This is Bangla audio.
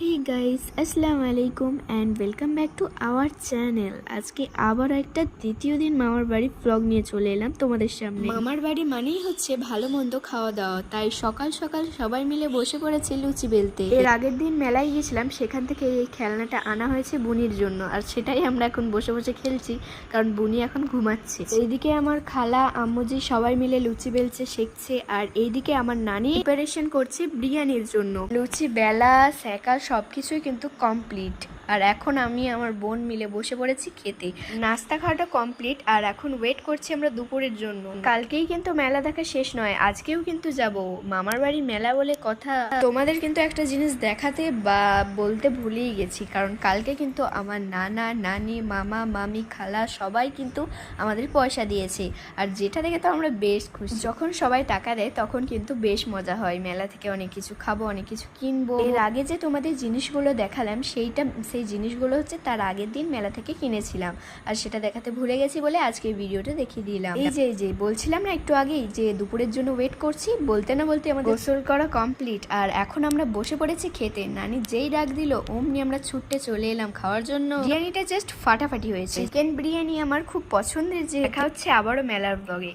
হে গাইস আসসালামু আলাইকুম and welcome back to our channel আজকে আবার একটা দ্বিতীয় দিন মামার বাড়ি ব্লগ নিয়ে চলে এলাম তোমাদের সামনে। মামার বাড়ি মানেই হচ্ছে ভালো মন্দ খাওয়া দাওয়া তাই সকাল সকাল সবাই মিলে বসে পড়েছে লুচি বেলতে। এর আগের দিন মেলায় গেছিলাম সেখান থেকে এই খেলনাটা আনা হয়েছে বুনির জন্য আর সেটাই আমরা এখন বসে বসে খেলছি কারণ বুনি এখন ঘুমাচ্ছে। এইদিকে আমার খালা আম্মুজি সবাই মিলে লুচি বেলছে শেখছে আর এইদিকে আমার নানি প্রিপারেশন করছে বিরিয়ানির জন্য। লুচি বেলা সেকা সবকিছুই কিন্তু কমপ্লিট আর এখন আমি আমার বোন মিলে বসে পড়েছি খেতে। নাস্তা খাওয়াটা কমপ্লিট আর এখন ওয়েট করছি আমরা দুপুরের জন্য। কালকেই কিন্তু মেলা দেখা শেষ নয়, আজকেও কিন্তু যাব। মামার বাড়ি মেলা বলে কথা। তোমাদের কিন্তু একটা জিনিস দেখাতে বা বলতে ভুলেই গেছি, কারণ কালকে কিন্তু আমার নানা, নানি, মামা, মামি, খালা সবাই কিন্তু আমাদের পয়সা দিয়েছে। আর যেটা দেখে তো আমরা বেশ খুশি। যখন সবাই টাকা দেয়, তখন কিন্তু বেশ মজা হয়। মেলা থেকে অনেক কিছু খাব, অনেক কিছু কিনবো। এর আগে যে তোমাদের জিনিসগুলো দেখালাম সেইটা সেই জিনিসগুলো হচ্ছে তার আগের দিন মেলা থেকে কিনেছিলাম। আর সেটা দেখাতে ভুলে গেছি বলে আজকে ভিডিওটা দেখিয়ে দিলাম। এই যে এই যে বলছিলাম না একটু আগেই যে দুপুরের জন্য ওয়েট করছি বলতে না বলতে আমাদের গোসল করা কমপ্লিট আর এখন আমরা বসে পড়েছি খেতে। নানি যেই ডাক দিল অমনি আমরা ছুটতে চলে এলাম খাওয়ার জন্য। বিরিয়ানিটা জাস্ট ফাটাফাটি হয়েছে। চিকেন বিরিয়ানি আমার খুব পছন্দের যে দেখা হচ্ছে আবারও মেলার ব্লগে